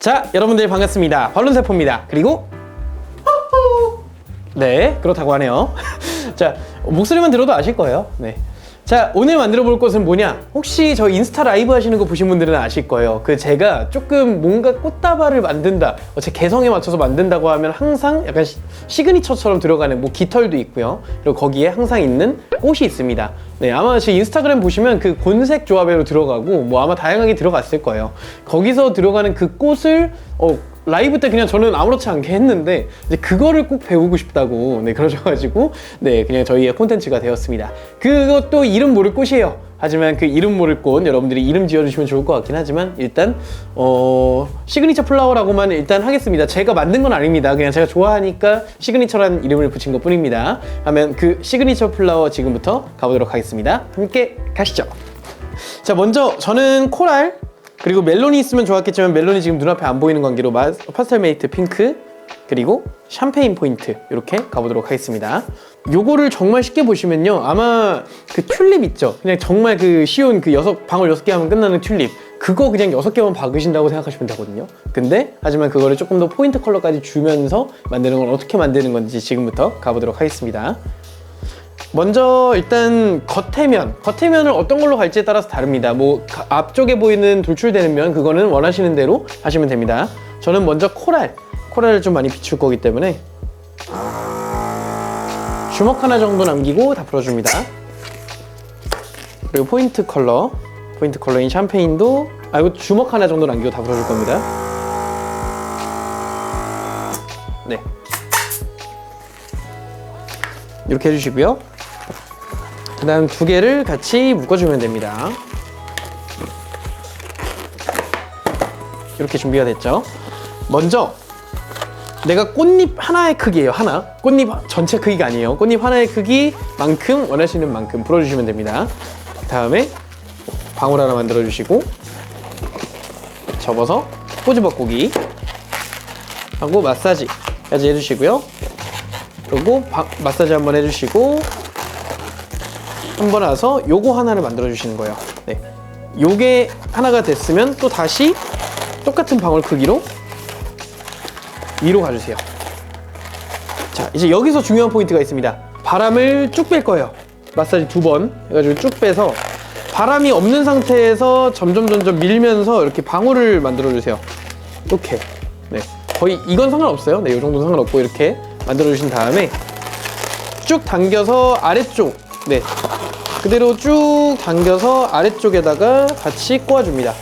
자, 여러분들 반갑습니다. 발론세포입니다. 그리고 네, 그렇다고 하네요. 자, 목소리만 들어도 아실 거예요. 네. 자, 오늘 만들어 볼 것은 뭐냐? 혹시 저 인스타 라이브 하시는 거 보신 분들은 아실 거예요. 그 제가 조금 뭔가 꽃다발을 만든다, 어, 제 개성에 맞춰서 만든다고 하면 항상 약간 시, 시그니처처럼 들어가는 뭐 깃털도 있고요. 그리고 거기에 항상 있는 꽃이 있습니다. 네, 아마 제 인스타그램 보시면 그 곤색 조합으로 들어가고 뭐 아마 다양하게 들어갔을 거예요. 거기서 들어가는 그 꽃을 어, 라이브 때 그냥 저는 아무렇지 않게 했는데 이제 그거를 꼭 배우고 싶다고 네 그러셔가지고 네 그냥 저희의 콘텐츠가 되었습니다. 그것도 이름 모를 꽃이에요. 하지만 그 이름 모를 꽃 여러분들이 이름 지어주시면 좋을 것 같긴 하지만 일단 어 시그니처 플라워라고만 일단 하겠습니다. 제가 만든 건 아닙니다. 그냥 제가 좋아하니까 시그니처라는 이름을 붙인 것 뿐입니다. 하면 그 시그니처 플라워 지금부터 가보도록 하겠습니다. 함께 가시죠. 자 먼저 저는 코랄 그리고 멜론이 있으면 좋았겠지만 멜론이 지금 눈앞에 안 보이는 관계로 마, 파스텔 메이트 핑크 그리고 샴페인 포인트 이렇게 가보도록 하겠습니다. 요거를 정말 쉽게 보시면요 아마 그 튤립 있죠? 그냥 정말 그 쉬운 그 여섯 방울 여섯 개 하면 끝나는 튤립. 그거 그냥 여섯 개만 박으신다고 생각하시면 되거든요. 근데 하지만 그거를 조금 더 포인트 컬러까지 주면서 만드는 건 어떻게 만드는 건지 지금부터 가보도록 하겠습니다 먼저 일단 겉에면 겉에면을 어떤 걸로 갈지에 따라서 다릅니다. 뭐 가- 앞쪽에 보이는 돌출되는 면 그거는 원하시는 대로 하시면 됩니다. 저는 먼저 코랄 코랄을 좀 많이 비출 거기 때문에 주먹 하나 정도 남기고 다 풀어줍니다. 그리고 포인트 컬러 포인트 컬러인 샴페인도 아 이거 주먹 하나 정도 남기고 다 풀어줄 겁니다. 네. 이렇게 해주시고요 그 다음 두 개를 같이 묶어주면 됩니다. 이렇게 준비가 됐죠. 먼저 내가 꽃잎 하나의 크기예요. 하나. 꽃잎 전체 크기가 아니에요. 꽃잎 하나의 크기만큼 원하시는 만큼 풀어주시면 됩니다. 다음에 방울 하나 만들어 주시고 접어서 꼬집어꾸기 하고 마사지까지 해주시고요. 그리고 바- 마사지 한번 해주시고 한번 와서 요거 하나를 만들어 주시는 거예요. 네. 요게 하나가 됐으면 또 다시 똑같은 방울 크기로 위로 가주세요. 자, 이제 여기서 중요한 포인트가 있습니다. 바람을 쭉 뺄 거예요. 마사지 두 번 해가지고 쭉 빼서 바람이 없는 상태에서 점점 점점 밀면서 이렇게 방울을 만들어 주세요. 이렇게. 네. 거의 이건 상관없어요. 네, 이 정도는 상관없고 이렇게 만들어 주신 다음에 쭉 당겨서 아래쪽 네 그대로 쭉 당겨서 아래쪽에다가 같이 꼬아줍니다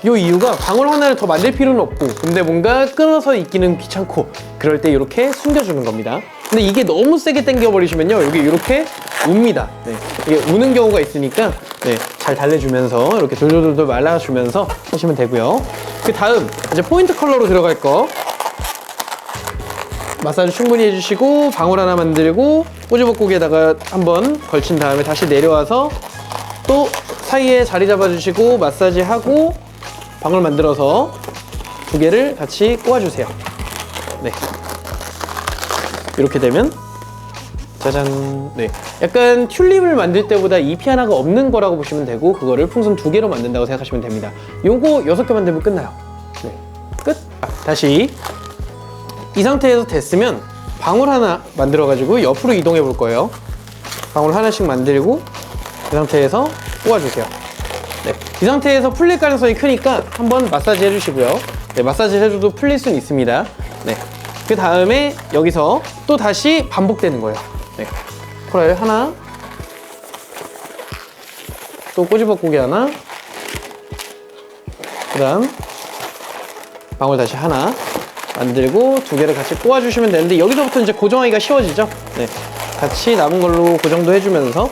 네. 이 이유가 방울 하나를 더 만들 필요는 없고 근데 뭔가 끊어서 입기는 귀찮고 그럴 때 이렇게 숨겨주는 겁니다 근데 이게 너무 세게 당겨 버리시면요 여기 이렇게 웁니다 네. 이게 우는 경우가 있으니까 네. 잘 달래주면서 이렇게 돌돌돌돌 말라주면서 하시면 되고요 그 다음 이제 포인트 컬러로 들어갈 거 마사지 충분히 해주시고 방울 하나 만들고 꼬집어고기에다가 한번 걸친 다음에 다시 내려와서 또 사이에 자리 잡아주시고 마사지 하고 방울 만들어서 두 개를 같이 꼬아주세요. 네. 이렇게 되면 짜잔. 네. 약간 튤립을 만들 때보다 잎이 하나가 없는 거라고 보시면 되고 그거를 풍선 두 개로 만든다고 생각하시면 됩니다. 요거 여섯 개 만들면 끝나요. 네. 끝. 아, 다시 이 상태에서 됐으면 방울 하나 만들어 가지고 옆으로 이동해 볼 거예요. 방울 하나씩 만들고 이 상태에서 꼬아주세요. 네, 이 상태에서 풀릴 가능성이 크니까 한번 마사지 해주시고요. 네, 마사지 해줘도 풀릴 수는 있습니다. 네, 그 다음에 여기서 또 다시 반복되는 거예요. 네, 코랄 하나 또 꼬집어꾸기 하나 그 다음 방울 다시 하나 만들고 두 개를 같이 꼬아주시면 되는데 여기서부터 이제 고정하기가 쉬워지죠. 네, 같이 남은 걸로 고정도 해주면서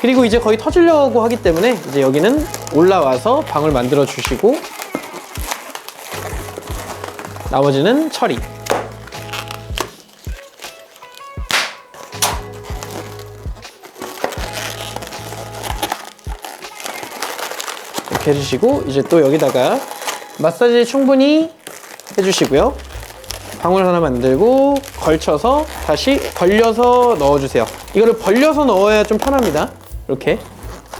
그리고 이제 거의 터지려고 하기 때문에 이제 여기는 올라와서 방을 만들어 주시고 나머지는 처리. 이렇게 해주시고 이제 또 여기다가 마사지 충분히 해주시고요. 방울 하나 만들고 걸쳐서 다시 벌려서 넣어주세요. 이거를 벌려서 넣어야 좀 편합니다. 이렇게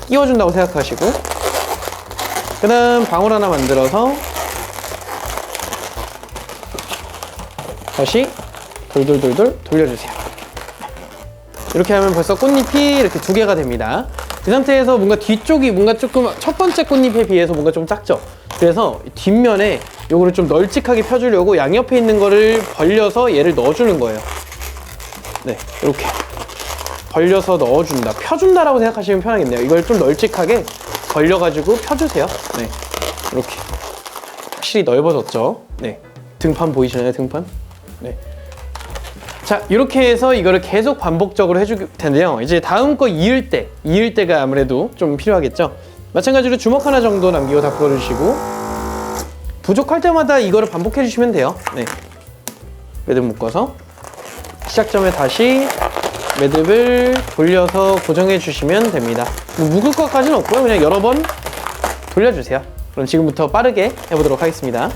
끼워준다고 생각하시고 그 다음 방울 하나 만들어서 다시 돌돌돌돌 돌려주세요. 이렇게 하면 벌써 꽃잎이 이렇게 두 개가 됩니다. 이 상태에서 뭔가 뒤쪽이 뭔가 조금 첫 번째 꽃잎에 비해서 뭔가 좀 작죠? 그래서 뒷면에 요거를 좀 널찍하게 펴주려고 양옆에 있는 거를 벌려서 얘를 넣어주는 거예요. 네, 이렇게. 벌려서 넣어준다. 펴준다라고 생각하시면 편하겠네요. 이걸 좀 널찍하게 벌려가지고 펴주세요. 네, 이렇게. 확실히 넓어졌죠? 네. 등판 보이시나요, 등판? 네. 자, 이렇게 해서 이거를 계속 반복적으로 해줄 텐데요. 이제 다음 거 이을 때, 이을 때가 아무래도 좀 필요하겠죠? 마찬가지로 주먹 하나 정도 남기고 다 풀어주시고, 부족할 때마다 이거를 반복해 주시면 돼요. 네. 매듭 묶어서, 시작점에 다시 매듭을 돌려서 고정해 주시면 됩니다. 뭐 묶을 것까지는 없고요. 그냥 여러 번 돌려주세요. 그럼 지금부터 빠르게 해보도록 하겠습니다.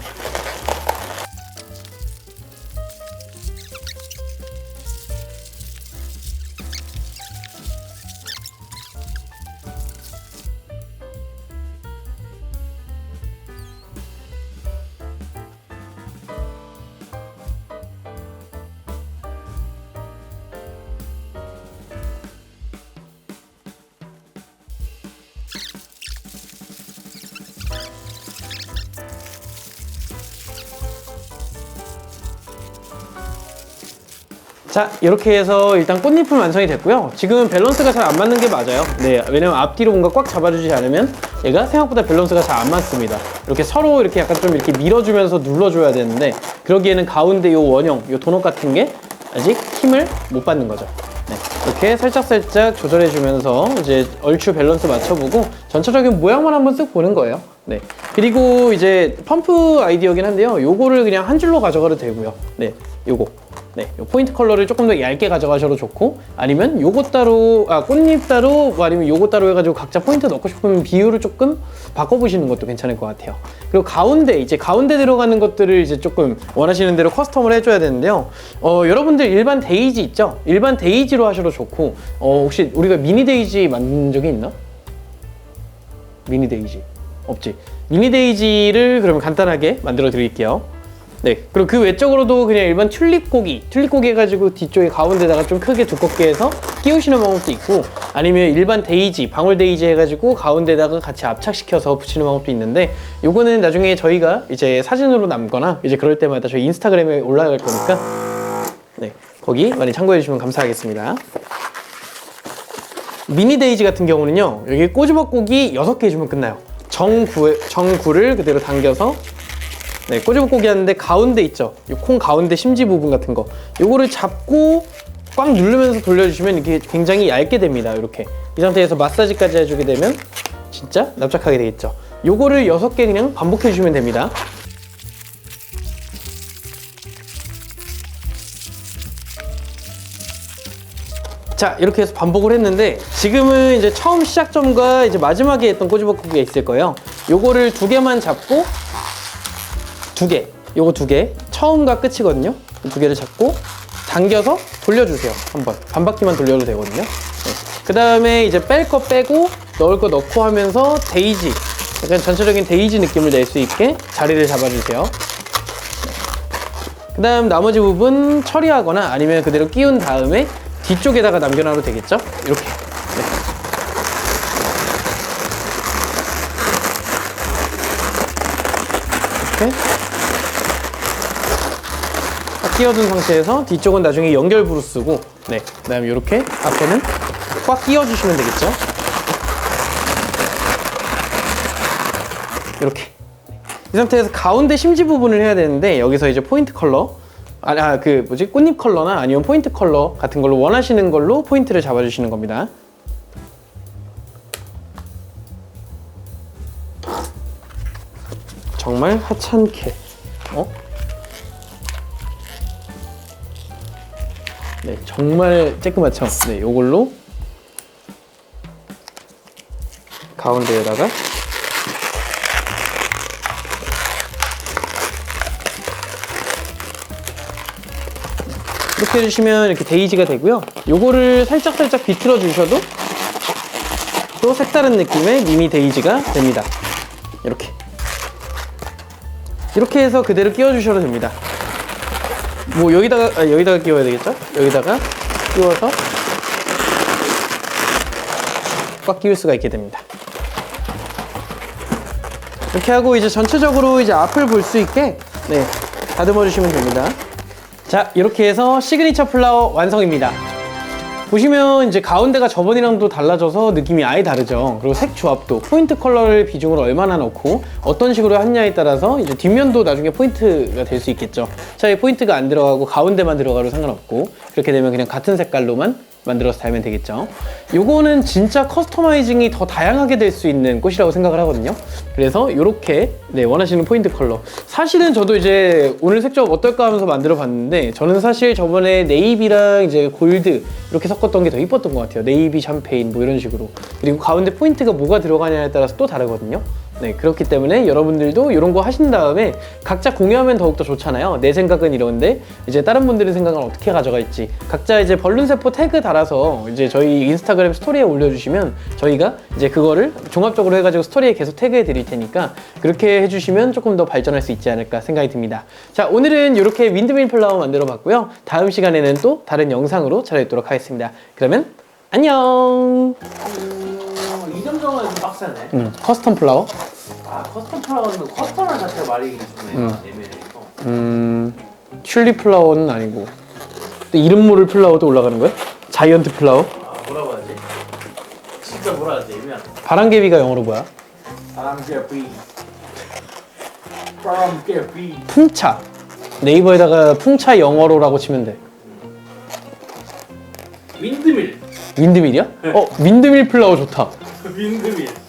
자 이렇게 해서 일단 꽃잎은 완성이 됐고요. 지금은 밸런스가 잘 안 맞는 게 맞아요. 네 왜냐면 앞뒤로 뭔가 꽉 잡아주지 않으면 얘가 생각보다 밸런스가 잘 안 맞습니다. 이렇게 서로 이렇게 약간 좀 이렇게 밀어주면서 눌러줘야 되는데 그러기에는 가운데 요 원형 요 도넛 같은 게 아직 힘을 못 받는 거죠. 네, 이렇게 살짝살짝 조절해주면서 이제 얼추 밸런스 맞춰보고 전체적인 모양만 한번 쓱 보는 거예요. 네 그리고 이제 펌프 아이디어긴 한데요. 요거를 그냥 한 줄로 가져가도 되고요. 네 요거 네, 요 포인트 컬러를 조금 더 얇게 가져가셔도 좋고 아니면 요거 따로 아 꽃잎 따로 뭐 아니면 요거 따로 해가지고 각자 포인트 넣고 싶으면 비율을 조금 바꿔보시는 것도 괜찮을 것 같아요. 그리고 가운데 이제 가운데 들어가는 것들을 이제 조금 원하시는 대로 커스텀을 해줘야 되는데요. 어, 여러분들 일반 데이지 있죠? 일반 데이지로 하셔도 좋고 어, 혹시 우리가 미니 데이지 만든 적이 있나? 미니 데이지 없지. 미니 데이지를 그러면 간단하게 만들어 드릴게요. 네. 그리고 그 외적으로도 그냥 일반 튤립 고기, 튤립 고기 해가지고 뒤쪽에 가운데다가 좀 크게 두껍게 해서 끼우시는 방법도 있고 아니면 일반 데이지, 방울 데이지 해가지고 가운데다가 같이 압착시켜서 붙이는 방법도 있는데 요거는 나중에 저희가 이제 사진으로 남거나 이제 그럴 때마다 저희 인스타그램에 올라갈 거니까 네. 거기 많이 참고해 주시면 감사하겠습니다. 미니 데이지 같은 경우는요 여기 꼬집어 고기 6개 해주면 끝나요 정구, 정구를 그대로 당겨서 네, 꼬집어고기 하는데 가운데 있죠. 이 콩 가운데 심지 부분 같은 거. 요거를 잡고 꽉 누르면서 돌려주시면 이게 굉장히 얇게 됩니다. 이렇게. 이 상태에서 마사지까지 해주게 되면 진짜 납작하게 되겠죠. 요거를 6개 그냥 반복해 주시면 됩니다. 자 이렇게 해서 반복을 했는데 지금은 이제 처음 시작점과 이제 마지막에 했던 꼬집어고기가 있을 거예요. 요거를 두 개만 잡고 두 개, 요거 두 개, 처음과 끝이거든요. 이두 개를 잡고 당겨서 돌려주세요. 한번 반 바퀴만 돌려도 되거든요. 그 다음에 이제 뺄 거 빼고 넣을 거 넣고 하면서 데이지, 약간 전체적인 데이지 느낌을 낼 수 있게 자리를 잡아주세요. 그 다음 나머지 부분 처리하거나 아니면 그대로 끼운 다음에 뒤쪽에다가 남겨놔도 되겠죠? 이렇게. 네. 이렇게. 딱 끼워둔 상태에서 뒤쪽은 나중에 연결부로 쓰고 네, 그 다음에 이렇게 앞에는 꽉 끼워주시면 되겠죠? 이렇게. 이 상태에서 가운데 심지 부분을 해야 되는데 여기서 이제 포인트 컬러 아, 아, 그 뭐지? 꽃잎 컬러나 아니면 포인트 컬러 같은 걸로 원하시는 걸로 포인트를 잡아주시는 겁니다. 정말 하찮게. 어? 네, 정말 쬐끄맣죠? 네, 요걸로 가운데에다가 이렇게 해주시면 이렇게 데이지가 되고요. 요거를 살짝살짝 비틀어 주셔도 또 색다른 느낌의 미니 데이지가 됩니다. 이렇게. 이렇게 해서 그대로 끼워 주셔도 됩니다. 뭐 여기다가 아, 여기다가 끼워야 되겠죠? 여기다가 끼워서 꽉 끼울 수가 있게 됩니다. 이렇게 하고 이제 전체적으로 이제 앞을 볼 수 있게 네 다듬어 주시면 됩니다. 자 이렇게 해서 시그니처 플라워 완성입니다. 보시면 이제 가운데가 저번이랑 또 달라져서 느낌이 아예 다르죠. 그리고 색 조합도 포인트 컬러를 비중으로 얼마나 넣고 어떤 식으로 하냐에 따라서 이제 뒷면도 나중에 포인트가 될 수 있겠죠. 차라리 포인트가 안 들어가고 가운데만 들어가도 상관없고 그렇게 되면 그냥 같은 색깔로만 만들어서 달면 되겠죠. 요거는 진짜 커스터마이징이 더 다양하게 될 수 있는 꽃이라고 생각을 하거든요. 그래서 이렇게 네, 원하시는 포인트 컬러. 사실은 저도 이제 오늘 색조합 어떨까 하면서 만들어 봤는데 저는 사실 저번에 네이비랑 이제 골드 이렇게 섞었던 게 더 이뻤던 것 같아요. 네이비 샴페인 뭐 이런 식으로. 그리고 가운데 포인트가 뭐가 들어가냐에 따라서 또 다르거든요. 네, 그렇기 때문에 여러분들도 이런 거 하신 다음에 각자 공유하면 더욱더 좋잖아요. 내 생각은 이런데 이제 다른 분들의 생각은 어떻게 가져갈지 각자 이제 벌룬세포 태그 달아서 이제 저희 인스타그램 스토리에 올려주시면 저희가 이제 그거를 종합적으로 해가지고 스토리에 계속 태그해 드릴 테니까 그렇게 해주시면 조금 더 발전할 수 있지 않을까 생각이 듭니다. 자, 오늘은 이렇게 윈드밀 플라워 만들어 봤고요. 다음 시간에는 또 다른 영상으로 찾아뵙도록 하겠습니다. 그러면 안녕! 이 정도면 좀 빡세네. 음, 커스텀 플라워. 아 커스텀 플라워는 커스텀한 자체가 말이 좀 애매해서. 음, 튤립 플라워는 아니고. 또 이름 모를 플라워도 올라가는 거야? 자이언트 플라워? 아 뭐라고 하지? 진짜 뭐라 하지 애매하다. 바람개비가 영어로 뭐야? 바람개비. 바람개비. 풍차. 네이버에다가 풍차 영어로라고 치면 돼. 윈드밀. 윈드밀이야? 어, 윈드밀 플라워 좋다. 윈드밀.